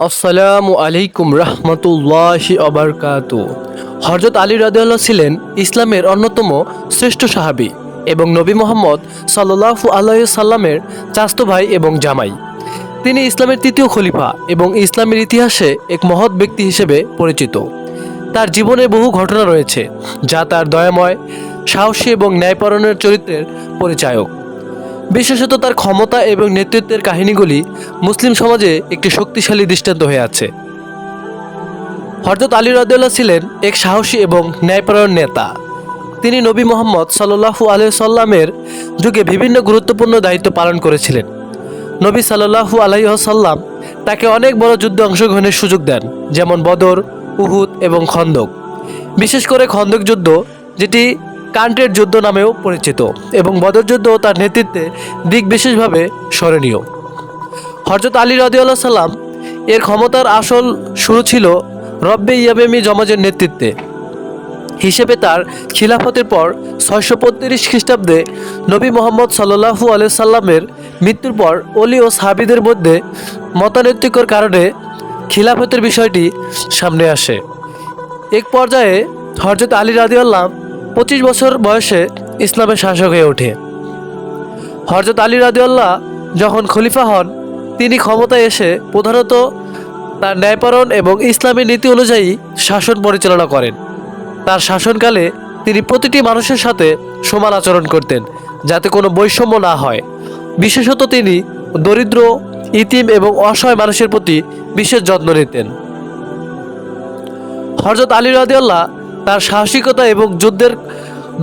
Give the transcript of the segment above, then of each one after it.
আসসালামু আলাইকুম রহমতুল্লাহি অবরকাত হজরত আলী রাদিউল্লাহ ছিলেন ইসলামের অন্যতম শ্রেষ্ঠ সাহাবী এবং নবী মোহাম্মদ সাল্লাহু আল্লাহ সাল্লামের চাস্ত ভাই এবং জামাই। তিনি ইসলামের তৃতীয় খলিফা এবং ইসলামের ইতিহাসে এক মহৎ ব্যক্তি হিসেবে পরিচিত। তার জীবনে বহু ঘটনা রয়েছে যা তার দয়াময়, সাহসী এবং ন্যায়পরণের চরিত্রের পরিচায়ক। বিশেষত তার ক্ষমতা এবং নেতৃত্বের কাহিনীগুলি মুসলিম সমাজে একটি শক্তিশালী দৃষ্টান্ত হয়ে আছে। হরজত আলী রাদিউল্লাহ ছিলেন এক সাহসী এবং ন্যায়পরায়ণ নেতা। তিনি নবী মোহাম্মদ সাল্লাহু আলহ সাল্লামের যুগে বিভিন্ন গুরুত্বপূর্ণ দায়িত্ব পালন করেছিলেন। নবী সাল্লাহু আলহিহসাল্লাম তাকে অনেক বড় যুদ্ধে অংশগ্রহণের সুযোগ দেন, যেমন বদর, উহুদ এবং খন্দক। বিশেষ করে খন্দক যুদ্ধ, যেটি কান্টের যুদ্ধ নামেও পরিচিত এবং বদর যুদ্ধ তার নেতৃত্বে দিক বিশেষভাবে স্মরণীয়। হরজত আলী রাদিউল্লাহ সাল্লাম এর ক্ষমতার আসল শুরু ছিল রব্বে ইয়াবেমি জমাজের নেতৃত্বে। হিসেবে তার খিলাফতের পর ছয়শো পঁয়ত্রিশ খ্রিস্টাব্দে নবী মোহাম্মদ সাল্লাহু আলিয়া সাল্লামের মৃত্যুর পর অলি ও সাহাবিদের মধ্যে মতানৈতিকর কারণে খিলাফতের বিষয়টি সামনে আসে। এক পর্যায়ে হরজত আলী রাদিউল্লাহ পঁচিশ বছর বয়সে ইসলামের শাসক হয়ে ওঠে। হরজত আলী রাদিউল্লাহ যখন খলিফা হন, তিনি ক্ষমতায় এসে প্রধানত তার ন্যায়পরণ এবং ইসলামী নীতি অনুযায়ী শাসন পরিচালনা করেন। তার শাসনকালে তিনি প্রতিটি মানুষের সাথে সমান আচরণ করতেন, যাতে কোনো বৈষম্য না হয়। বিশেষত তিনি দরিদ্র, ইতিম এবং অসহায় মানুষের প্রতি বিশেষ যত্ন নিতেন। হরজত আলী রাদিউল্লাহ তার সাহসিকতা এবং যুদ্ধের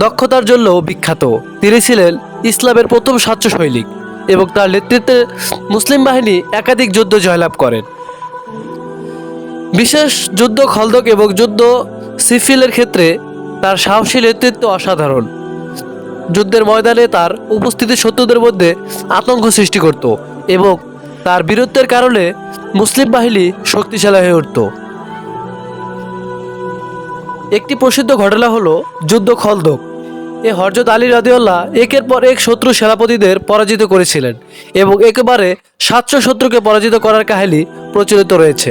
দক্ষতার জন্য বিখ্যাত। তিনি ছিলেন ইসলামের প্রথম সাচ্য সৈনিক এবং তার নেতৃত্বে মুসলিম বাহিনী একাধিক যুদ্ধ জয়লাভ করেন। বিশেষ যুদ্ধ খলদক এবং যুদ্ধ সিফিলের ক্ষেত্রে তার সাহসী নেতৃত্ব অসাধারণ। যুদ্ধের ময়দানে তার উপস্থিতি শত্রুদের মধ্যে আতঙ্ক সৃষ্টি করত এবং তার বীরত্বের কারণে মুসলিম বাহিনী শক্তিশালী হয়ে উঠত। একটি প্রসিদ্ধ ঘটনা হলো যুদ্ধ খলদক। এ হরজত আলী রাদিউল্লাহ একের পর এক শত্রু সেনাপতিদের পরাজিত করেছিলেন এবং একেবারে সাতশো শত্রুকে পরাজিত করার কাহিনী প্রচলিত রয়েছে।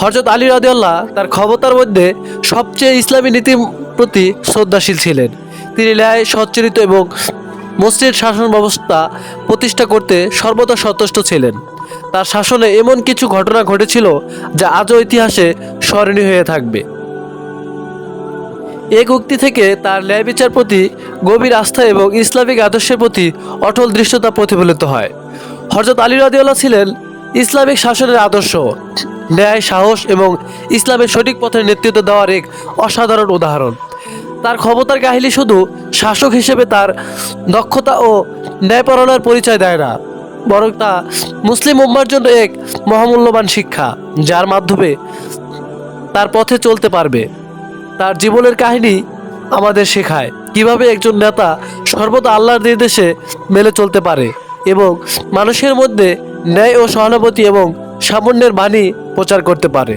হরজত আলী রাদিউল্লাহ তার ক্ষমতার মধ্যে সবচেয়ে ইসলামী নীতির প্রতি শ্রদ্ধাশীল ছিলেন। তিনি ন্যায়, সচ্চরিত এবং মসজিদ শাসন ব্যবস্থা প্রতিষ্ঠা করতে সর্বদা সন্তুষ্ট ছিলেন। তার শাসনে এমন কিছু ঘটনা ঘটেছিল যা আজও ইতিহাসে স্মরণীয় হয়ে থাকবে। এক উক্তি থেকে তার ন্যায় বিচার প্রতি গভীর আস্থা এবং ইসলামিক আদর্শের প্রতি অটল দৃশ্যতা প্রতিফলিত হয়। হরজত আলী রাদিউল্লাহ ছিলেন ইসলামিক শাসনের আদর্শ। ন্যায়, সাহস এবং ইসলামের সঠিক পথের নেতৃত্ব দেওয়ার এক অসাধারণ উদাহরণ। তার ক্ষমতার কাহিনী শুধু শাসক হিসেবে তার দক্ষতা ও ন্যায়পরণার পরিচয় দেয় না, বরং তা মুসলিম উম্মার জন্য এক মহামূল্যবান শিক্ষা, যার মাধ্যমে তার পথে চলতে পারবে। তার জীবনের কাহিনী আমাদের শেখায়। কীভাবে একজন নেতা সর্বদা আল্লাহর নির্দেশে মেলে চলতে পারে এবং মানুষের মধ্যে ন্যায় ও সহানুভূতি এবং সামান্যের বাণী প্রচার করতে পারে।